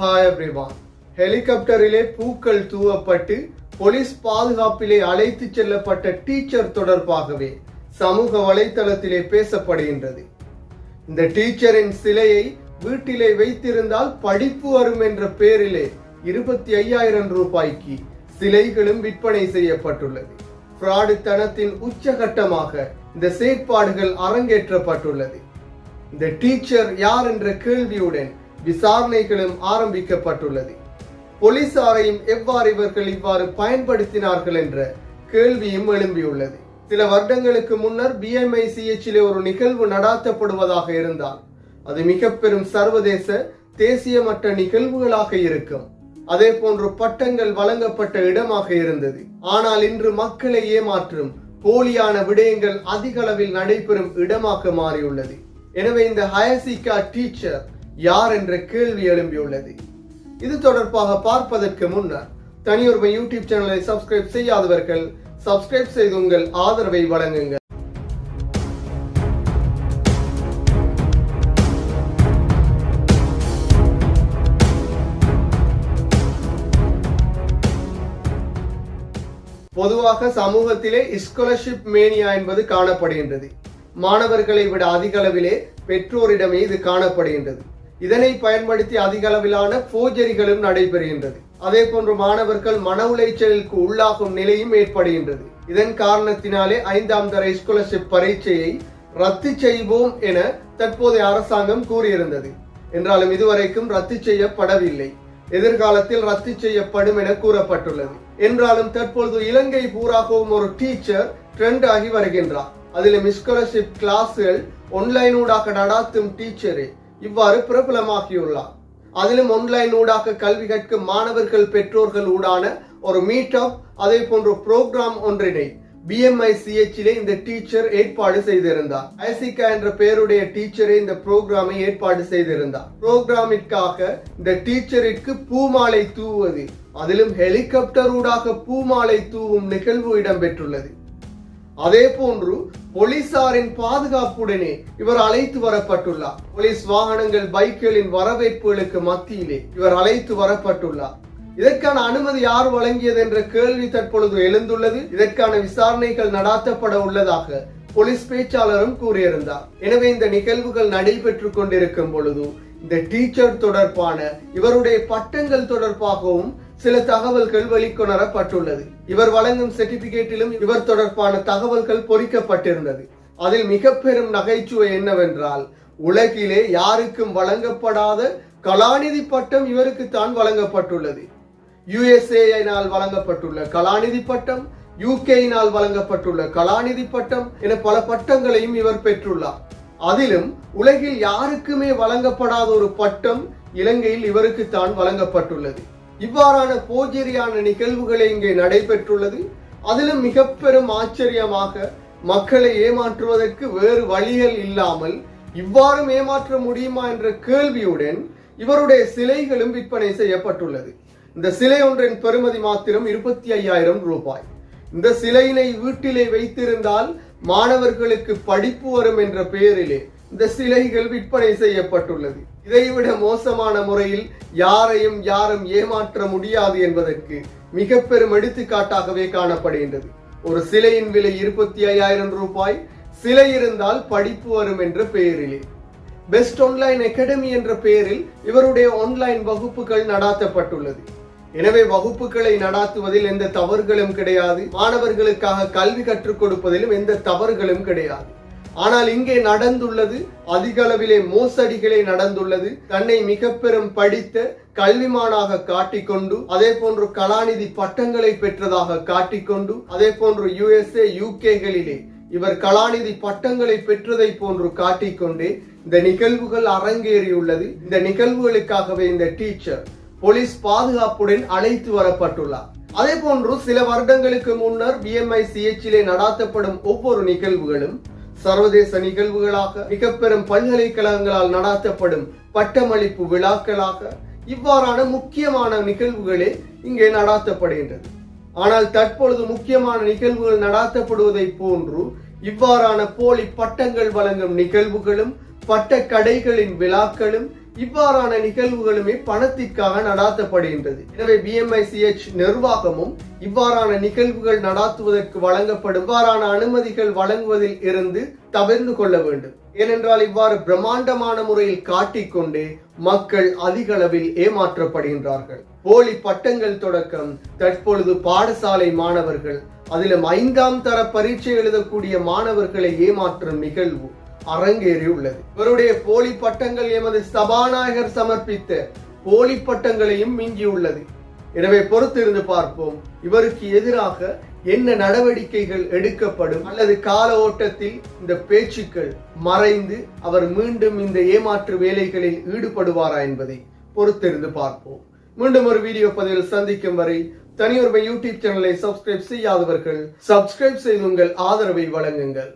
Hi everyone ஹெலிகாப்டரிலே பூக்கள் தூவப்பட்டு police பாதுகாப்பிலே அழைத்துச் செல்லப்பட்ட டீச்சர் தொடர்பாகவே சமூக வலைத்தளத்திலே பேசப்படுகின்றது. இந்த டீச்சரின் சிலையை வீட்டிலே வைத்திருந்தால் படிப்பு வரும் என்ற பெயரிலே இருபத்தி ஐயாயிரம் ரூபாய்க்கு சிலைகளும் விற்பனை செய்யப்பட்டுள்ளது. ஃப்ராடு தனத்தின் உச்சகட்டமாக இந்த செயற்பாடுகள் அரங்கேற்றப்பட்டுள்ளது. இந்த டீச்சர் யார் என்ற கேள்வியுடன் விசாரணைகளும் ஆரம்பிக்கப்பட்டுள்ளது. போலீசாரையும் எவ்வாறு இவர்கள் இவ்வாறு பயன்படுத்தினார்கள் என்ற கேள்வியும் எழும்பியுள்ளது. சில வருடங்களுக்கு முன்னர் பிஎம்ஐ சிஎச்சிலே ஒரு நிகழ்வு நடாத்தப்படுவதாக இருந்தால் அது மிக பெரும் சர்வதேச தேசிய மட்ட நிகழ்வுகளாக இருக்கும். அதே போன்று பட்டங்கள் வழங்கப்பட்ட இடமாக இருந்தது. ஆனால் இன்று மக்களை ஏமாற்றும் போலியான விடயங்கள் அதிக அளவில் நடைபெறும் இடமாக மாறியுள்ளது. எனவே இந்த ஹயசிகா டீச்சர் யார் என்ற கேள்வி எழும்பியுள்ளது. இது தொடர்பாக பார்ப்பதற்கு முன்னர் தனியொருமை யூடியூப் சேனலை சப்ஸ்கிரைப் செய்யாதவர்கள் சப்ஸ்கிரைப் செய்து உங்கள் ஆதரவை வழங்குங்கள். பொதுவாக சமூகத்திலே ஸ்காலர்ஷிப் மேனியா என்பது காணப்படுகின்றது. மாணவர்களை விட அதிக அளவிலே பெற்றோரிடமே இது காணப்படுகின்றது. இதனை பயன்படுத்தி அதிக அளவிலான போஜரிகளும் நடைபெறுகின்றது. அதே போன்று மாணவர்கள் மன உளைச்சலுக்கு உள்ளாகும் நிலையும் ஏற்படுகின்றது. இதன் காரணத்தினாலே ஐந்தாம் தர ஸ்காலர்ஷிப் பரீட்சையை ரத்து செய்வோம் என தற்போதைய அரசாங்கம் கூறியிருந்தது. என்றாலும் இதுவரைக்கும் ரத்து செய்யப்படவில்லை. எதிர்காலத்தில் ரத்து செய்யப்படும் என கூறப்பட்டுள்ளது. என்றாலும் தற்பொழுது இலங்கை பூராகவும் ஒரு டீச்சர் ட்ரெண்ட் ஆகி வருகின்றார். அதிலும் ஸ்காலர்ஷிப் கிளாஸ்கள் ஒன்லைன் ஊடாக நடாத்தும் டீச்சரே இவ்வாறு பிரபலமாகியுள்ளார். அதிலும் ஒன்லைன் ஊடாக கல்வி கற்கும் மாணவர்கள் பெற்றோர்கள் ஊடான ஒரு மீட் அப் அதே போன்ற புரோகிராம் ஒன்றினை பிஎம்ஐ சிஎச்சிலே இந்த டீச்சர் ஏற்பாடு செய்திருந்தார். ஐசிகா என்ற பெயருடைய டீச்சரே இந்த புரோகிராமை ஏற்பாடு செய்திருந்தார். புரோகிராமிற்காக இந்த டீச்சருக்கு பூமாலை தூவுவது அதிலும் ஹெலிகாப்டர் ஊடாக பூமாலை தூவும் நிகழ்வு இடம்பெற்றுள்ளது. அதே போன்று போலீசாரின் பாதுகாப்புடனே இவர் அழைத்து வரப்பட்டுள்ளார். போலீஸ் வாகனங்கள் பைக்குகளின் வரவேற்புகளுக்கு மத்தியிலே இவர் அழைத்து வரப்பட்டுள்ளார். இதற்கான அனுமதி யார் வழங்கியது என்ற கேள்வி தற்பொழுது எழுந்துள்ளது. இதற்கான விசாரணைகள் நடாத்தப்பட உள்ளதாக போலீஸ் பேச்சாளரும் கூறியிருந்தார். எனவே இந்த நிகழ்வுகள் நடைபெற்றுக் கொண்டிருக்கும் பொழுது இந்த டீச்சர் தொடர்பான இவருடைய பட்டங்கள் தொடர்பாகவும் சில தகவல்கள் வெளிக்கொணரப்பட்டுள்ளது. இவர் வழங்கும் சர்டிபிகேட்டிலும் இவர் தொடர்பான தகவல்கள் பொறிக்கப்பட்டிருந்தது. அதில் மிக பெரும் நகைச்சுவை என்னவென்றால் உலகிலே யாருக்கும் வழங்கப்படாத கலாநிதி பட்டம் இவருக்கு தான் வழங்கப்பட்டுள்ளது. யுஎஸ்ஏனால் வழங்கப்பட்டுள்ள கலாநிதி பட்டம் யூகேயினால் வழங்கப்பட்டுள்ள கலாநிதி பட்டம் என பல பட்டங்களையும் இவர் பெற்றுள்ளார். அதிலும் உலகில் யாருக்குமே வழங்கப்படாத ஒரு பட்டம் இலங்கையில் இவருக்கு தான் வழங்கப்பட்டுள்ளது. இவ்வாறான போஜரியான நிகழ்வுகளை இங்கே நடைபெற்றுள்ளது. அதிலும் மிக பெரும் ஆச்சரியமாக மக்களை ஏமாற்றுவதற்கு வேறு வழிகள் இல்லாமல் இவ்வாறும் ஏமாற்ற முடியுமா என்ற கேள்வியுடன் இவருடைய சிலைகளும் விற்பனை செய்யப்பட்டுள்ளது. இந்த சிலை ஒன்றின் பெறுமதி மாத்திரம் இருபத்தி ஐயாயிரம் ரூபாய். இந்த சிலையினை வீட்டிலே வைத்திருந்தால் மாணவர்களுக்கு படிப்பு வரும் என்ற பெயரிலே இந்த சிலைகள் விற்பனை செய்யப்பட்டுள்ளது. இதைவிட மோசமான முறையில் யாரையும் யாரும் ஏமாற்ற முடியாது என்பதற்கு மிக பெரும் எடுத்துக்காட்டாகவே காணப்படுகின்றது. ஒரு சிலையின் விலை இருபத்தி ஐயாயிரம் ரூபாய் சிலை இருந்தால் படிப்பு வரும் என்ற பெயரிலே. பெஸ்ட் ஆன்லைன் அகாடமி என்ற பெயரில் இவருடைய ஆன்லைன் வகுப்புகள் நடாத்தப்பட்டுள்ளது. எனவே வகுப்புகளை நடாத்துவதில் எந்த தவறுகளும் கிடையாது. மாணவர்களுக்காக கல்வி கற்றுக் கொடுப்பதிலும் எந்த தவறுகளும் கிடையாது. ஆனால் இங்கே நடந்துள்ளது அதிக அளவிலே மோசடிகளே நடந்துள்ளது. தன்னை மிக பெரும் படித்த கல்விமானாக காட்டிக்கொண்டு அதே போன்று கலாநிதி பட்டங்களை பெற்றதாக காட்டிக்கொண்டு அதே போன்று யுஎஸ்ஏ யூகேகளிலே இவர் கலாநிதி பட்டங்களை பெற்றதை போன்று காட்டிக்கொண்டே இந்த நிகழ்வுகள் அரங்கேறியுள்ளது. இந்த நிகழ்வுகளுக்காகவே இந்த டீச்சர் போலீஸ் பாதுகாப்புடன் அழைத்து வரப்பட்டுள்ளார். அதே போன்று சில வருடங்களுக்கு முன்னர் பிஎம்ஐ சிஎச்சிலே நடாத்தப்படும் ஒவ்வொரு நிகழ்வுகளும் சர்வதேச நிகழ்வுகளாக மிக பெரும் பல்கலைக்கழகங்களால் நடாத்தப்படும் பட்டமளிப்பு விழாக்களாக இவ்வாறான முக்கியமான நிகழ்வுகளே இங்கே நடாத்தப்படுகின்றது. ஆனால் தற்பொழுது முக்கியமான நிகழ்வுகள் நடாத்தப்படுவதை போன்று இவ்வாறான போலி பட்டங்கள் வழங்கும் நிகழ்வுகளும் பட்ட கடைகளின் விழாக்களும் இவ்வாறான நிகழ்வுகளுமே பணத்திற்காக நடாத்தப்படுகின்றது. எனவே பிஎம்ஐசிஎச் நிர்வாகமும் இவ்வாறான நிகழ்வுகள் நடாத்துவதற்கு வழங்கப்படும் இவ்வாறான அனுமதிகள் வழங்குவதில் இருந்து தவிர்ந்து கொள்ள வேண்டும். ஏனென்றால் இவ்வாறு பிரம்மாண்டமான முறையில் காட்டிக்கொண்டு மக்கள் அதிக அளவில் ஏமாற்றப்படுகின்றார்கள். போலி பட்டங்கள் தொடக்கம் தற்பொழுது பாடசாலை மாணவர்கள் அதிலும் ஐந்தாம் தர பரீட்சை எழுதக்கூடிய மாணவர்களை ஏமாற்றும் நிகழ்வு அரங்கேறியுள்ளது. இவருடைய போலி பட்டங்கள் எமது சபாநாயகர் சமர்ப்பித்த போலி பட்டங்களையும் மிஞ்சியுள்ளது. எனவே பொறுத்திருந்து பார்ப்போம் இவருக்கு எதிராக என்ன நடவடிக்கைகள் எடுக்கப்படும் அல்லது கால ஓட்டத்தில் இந்த பேச்சுக்கள் மறைந்து அவர் மீண்டும் இந்த ஏமாற்று வேலைகளில் ஈடுபடுவாரா என்பதை பொறுத்திருந்து பார்ப்போம். மீண்டும் ஒரு வீடியோ பதிவில் சந்திக்கும் வரை தனியொருமை யூடியூப் சேனலை சப்ஸ்கிரைப் செய்யாதவர்கள் சப்ஸ்கிரைப் செய்து உங்கள் ஆதரவை வழங்குங்கள்.